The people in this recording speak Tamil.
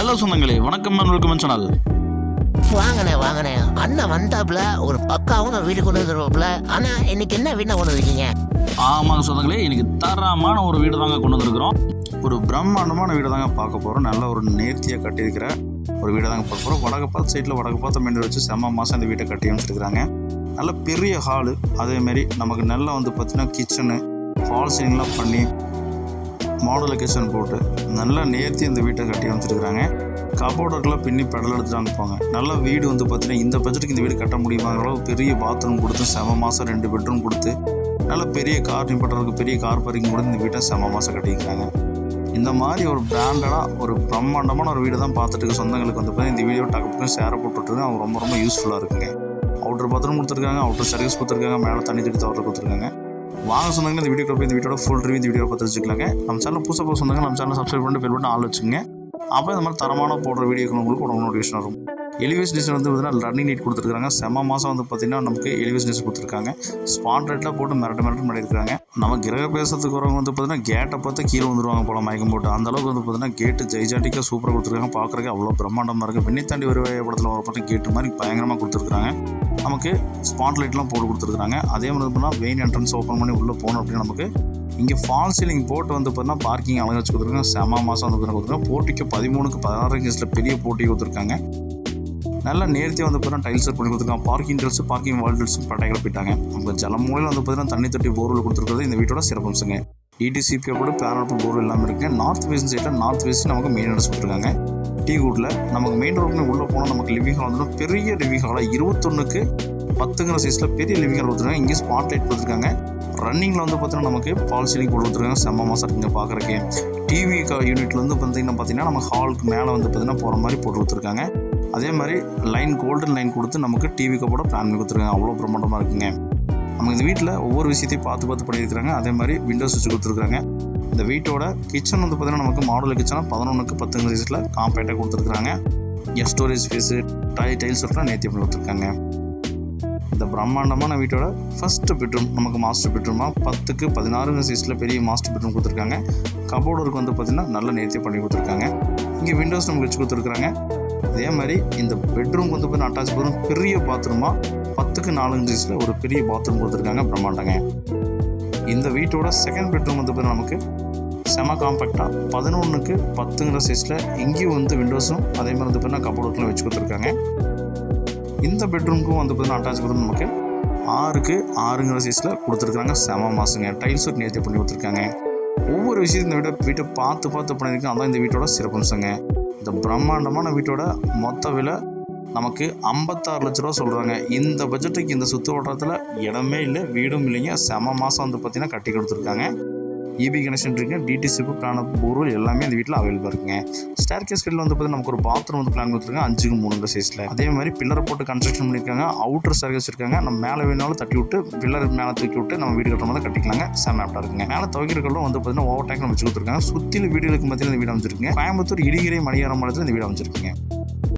ஹலோ சொந்தங்களே வணக்கம் வெல்கம் சேனல் வாங்கண்ணே வாங்கண்ணே அண்ணன் வந்தாப்புல ஒரு பக்காவும் வீடு கொண்டு வந்துருவாப்புல. ஆனா இன்னைக்கு என்ன வீணா கொண்டு வந்திருக்கீங்க? ஆமாங்க சொந்தங்களே இன்னைக்கு தரமான ஒரு வீடு தாங்க கொண்டு வந்திருக்கிறோம். ஒரு பிரம்மாண்டமான வீடு தாங்க பார்க்க போகிறோம் நல்ல ஒரு நேர்த்தியாக கட்டியிருக்கிற ஒரு வீடை தாங்க பார்க்க போகிறோம் வடக்கு பார்த்து சைடில் வடக்கு பார்த்து மெயின் வச்சு செம்ம மாதம் இந்த வீட்டை கட்டி அமைச்சிருக்கிறாங்க. நல்ல பெரிய ஹாலு அதேமாரி நமக்கு நல்லா வந்து பார்த்தீங்கன்னா கிச்சனு ஃபால் சீலிங்லாம் பண்ணி மாடல் போட்டு நல்லா நேர்த்தி இந்த வீட்டை கட்டி அமைச்சிருக்கிறாங்க. கபோர்டர்க்கெல்லாம் பின்னி பெடல் எடுத்துட்டு அனுப்புவாங்க நல்ல வீடு வந்து பார்த்தீங்கன்னா இந்த பட்ஜெட்டுக்கு இந்த வீடு கட்ட முடியுமாங்கிற அளவு பெரிய பாத்ரூம் கொடுத்து செம மாதம் ரெண்டு பெட்ரூம் கொடுத்து நல்ல பெரிய கார் நிப்பட்டுறதுக்கு பெரிய கார் பார்க்கிங் கூட இந்த வீட்டை செம மாதம் கட்டிக்கிறாங்க இந்த மாதிரி ஒரு பிராண்டடாக ஒரு பிரம்மாண்டமான ஒரு வீடு தான் பார்த்துட்டு இருக்க சொந்தங்களுக்கு வந்து பார்த்தீங்கன்னா இந்த வீடியோ டக்குன்னு சேர போட்டுட்டு அவங்க ரொம்ப ரொம்ப யூஸ்ஃபுல்லாக இருக்குங்க. அவுட்டர் பாத்ரூம் கொடுத்துருக்காங்க அவுட்டர் சர்வீஸ் கொடுத்துருக்காங்க மேலே தண்ணி தட்டி தவறு கொடுத்துருக்காங்க. வாங்க சொன்னாங்க இந்த வீடியோ போய் இந்த வீடியோட ஃபுல் ரிவ்யூ இந்த வீடியோ பார்த்து வச்சுக்கலாங்க நம்ம சேனல் புதுசாக போக சொன்னாங்க நம்ம சேனல் சப்ஸ்கிரைப் பண்ணிட்டு பெல் பட்டன் ஆள் வச்சுங்க அப்போ இந்த மாதிரி தரமான போடுற வீடியோக்கு உங்களுக்கு உடனே நோட்டிஃபிகேஷன் வரும். எலிவேஷன் டிசைன் வந்து பார்த்தீங்கன்னா ரன்னிங் நீட் கொடுத்துருக்காங்க. செம்ம மாதம் வந்து பார்த்தீங்கன்னா நமக்கு எலிவேஷன் டிசைன் கொடுத்துருக்காங்க. ஸ்பாட் ரேட்டில் போட்டு மிரட்டு மிரட்டு பண்ணியிருக்காங்க. நம்ம கிரக பேசுறதுக்கு வரவங்க வந்து பார்த்தீங்கன்னா கேட்டை பார்த்து கீழே வந்துருவாங்க போல மயக்கம் போட்டு. அந்தளவுக்கு வந்து பார்த்தீங்கன்னா கேட்டு ஜெய்ஜாட்டிக்காக சூப்பராக கொடுத்துருக்காங்க. பார்க்குறதுக்கு அவ்வளோ பிரம்மாண்டமாக இருக்குது வெண்ணி தாண்டி வருவாய படத்தில் வர பார்த்து கேட்டு மாதிரி பயங்கரமாக கொடுத்துருக்காங்க. நமக்கு ஸ்பாட் லைட்லாம் போட்டு கொடுத்துருக்குறாங்க. அதே மாதிரி பார்த்தீங்கன்னா வெயின் என்ட்ரன்ஸ் ஓப்பன் பண்ணி உள்ளே போனோம் அப்படின்னா நமக்கு இங்கே ஃபால் சீலிங் போட்டு வந்து பார்த்தீங்கன்னா பார்க்கிங் அழகாக வச்சு கொடுத்துருக்காங்க. செம மாதம் வந்து பார்த்தீங்கன்னா கொடுத்துருக்காங்க. போட்டிக்கு பதிமூணுக்கு பதினாறு இன்ச்சில் பெரிய போட்டி கொடுத்துருக்காங்க. நல்லா நேர்த்தியாக வந்து பார்த்தீங்கன்னா டைல்ஸ் பண்ணி கொடுத்துருக்காங்க. பார்க்கிங் டெல்ஸ் பார்க்கிங் வால் டைல்ஸும் பட்டைகள் போயிட்டாங்க. நம்ம ஜலமூலையில் வந்து பார்த்தீங்கன்னா தண்ணி தொட்டி போர்வெல் கொடுத்துருக்கிறது இந்த வீட்டோட சிறப்பம்சங்க இடிசிபியை கூட பேரப்பு போர்வெல் எல்லாமே இருக்குங்க. நார்த் வெஸ்ட் சைடில் நார்த் வெஸ்ட் நமக்கு மெயின் அட்ரஸ் கொடுத்துருக்காங்க. டீ கூட்டில் நமக்கு மெயின் ரோட்னு உள்ளே போனால் நமக்கு லிவிங் ஹால் வந்துடும். பெரிய லிவிங் ஹாலாக இருபத்தொன்னுக்கு பத்துங்கிற சைஸில் பெரிய லிவிங் ஹால் கொடுத்துருக்காங்க. இங்கே ஸ்பாட் லைட் கொடுத்துருக்காங்க ரன்னிங்கில் வந்து பார்த்தீங்கன்னா நமக்கு ஃபால் சீலிங் போட்டு கொடுத்துருக்காங்க. செம்ம மாதம் இருக்குங்க பார்க்குறக்கே டிவி யூனிட்லேருந்து வந்து பார்த்தீங்கன்னா பார்த்தீங்கன்னா நம்ம ஹாலுக்கு மேலே வந்து பார்த்தீங்கன்னா போகிற மாதிரி போட்டு கொடுத்துருக்காங்க. அதே மாதிரி லைன் கோல்டன் லைன் கொடுத்து நமக்கு டிவி கப்போட பிளான் பண்ணி கொடுத்துருக்காங்க. அவ்வளோ பிரமாண்டமாக இருக்குங்க. நமக்கு இந்த வீட்டில் ஒவ்வொரு விஷயத்தையும் பார்த்து பார்த்து பண்ணியிருக்கிறாங்க. அதே மாதிரி விண்டோஸ் வச்சு கொடுத்துருக்காங்க. இந்த வீட்டோட கிச்சன் வந்து பார்த்தீங்கன்னா நமக்கு மாடல் கிச்சனாக பதினொன்றுக்கு பத்துங்க சைஸில் காம்பேக்டாக கொடுத்துருக்குறாங்க. எஸ் ஸ்டோரேஜ் ஸ்பேஸு டை டைல்ஸ் ஒர்க்லாம் நேர்த்தி பண்ணி கொடுத்துருக்காங்க. இந்த பிரம்மாண்டமான வீட்டோட ஃபஸ்ட்டு பெட்ரூம் நமக்கு மாஸ்டர் பெட்ரூமாக பத்துக்கு பதினாறு சைஸில் பெரிய மாஸ்டர் பெட்ரூம் கொடுத்துருக்காங்க. கபோர்டருக்கு வந்து பார்த்திங்கன்னா நல்ல நேர்த்தி பண்ணி கொடுத்துருக்காங்க. இங்கே விண்டோஸ் நமக்கு வச்சு கொடுத்துருக்காங்க அதே மாதிரி இந்த பெட்ரூம் வந்து பார்த்தீங்கன்னா அட்டாச் பாத்ரூம் பெரிய பாத்ரூமாக பத்துக்கு நாலஞ்சு சைஸில் ஒரு பெரிய பாத்ரூம் கொடுத்துருக்காங்க பிரம்மாண்டங்க. இந்த வீட்டோட செகண்ட் பெட்ரூம் வந்து பார்த்தீங்கன்னா நமக்கு செம காம்பேக்டாக பதினொன்றுக்கு பத்துங்கிற சைஸில் இங்கேயும் வந்து விண்டோஸும் அதே மாதிரி வந்து பார்த்தீங்கன்னா கபோர்டுக்குலாம் வச்சு கொடுத்துருக்காங்க. இந்த பெட்ரூமுக்கும் வந்து பார்த்தீங்கன்னா அட்டாச் பெட்ரூம் நமக்கு ஆறுக்கு ஆறுங்கிற சைஸில் கொடுத்துருக்காங்க. செம மாசுங்க. டைல்ஸ் ஒர்க் நேர்த்தி பண்ணி கொடுத்துருக்காங்க. ஒவ்வொரு விஷயத்தையும் இந்த வீட்டை வீட்டை பார்த்து பார்த்து பண்ணியிருக்கேன். அதான் இந்த வீட்டோட சிறப்பம்சங்க. இந்த பிரம்மாண்டமான வீட்டோட மொத்த விலை நமக்கு ஐம்பத்தாறு லட்ச ரூபா சொல்கிறாங்க இந்த பட்ஜெட்டுக்கு இந்த சுற்று வட்டாரத்தில் இடமே இல்லை வீடும் இல்லைங்க. செம மாதம் வந்து பார்த்திங்கன்னா கட்டி கொடுத்துருக்காங்க. இபி கனெக்ஷன் இருக்குது டிடிசிப்பு பிளான் போர்வெல் எல்லாமே இந்த வீட்டில் அவைலபிள் இருக்குங்க. ஸ்டேர் கேஸ் வந்து பார்த்தீங்கன்னா நமக்கு ஒரு பாத்ரூம் வந்து பிளான் கொடுத்துருக்காங்க. அஞ்சுக்கு மூணுங்கிற சைஸில் அதே மாதிரி பில்லரை போட்டு கன்ஸ்ட்ரக்ஷன் பண்ணியிருக்காங்க. அவுட்டர் சர்வீஸ் இருக்காங்க நம்ம மேலே வேணாலும் தட்டி விட்டு பில்லர் மேலே தூக்கி விட்டு நம்ம வீடு கட்டுற மாதிரி கட்டிக்கலாங்க. செம இருக்குங்க. மேலே துவைக்கிறதும் வந்து பார்த்தீங்கன்னா ஓவர் டேங்க் வச்சு கொடுத்துருக்காங்க. சுற்றிலும் வீடுகளுக்கு மத்தியில் இந்த வீடு அமைச்சிருக்குங்க கோயம்புத்தூர் இடிகிரை மணியாரம் மாநிலத்தில் இந்த வீடு அமைச்சிருக்குங்க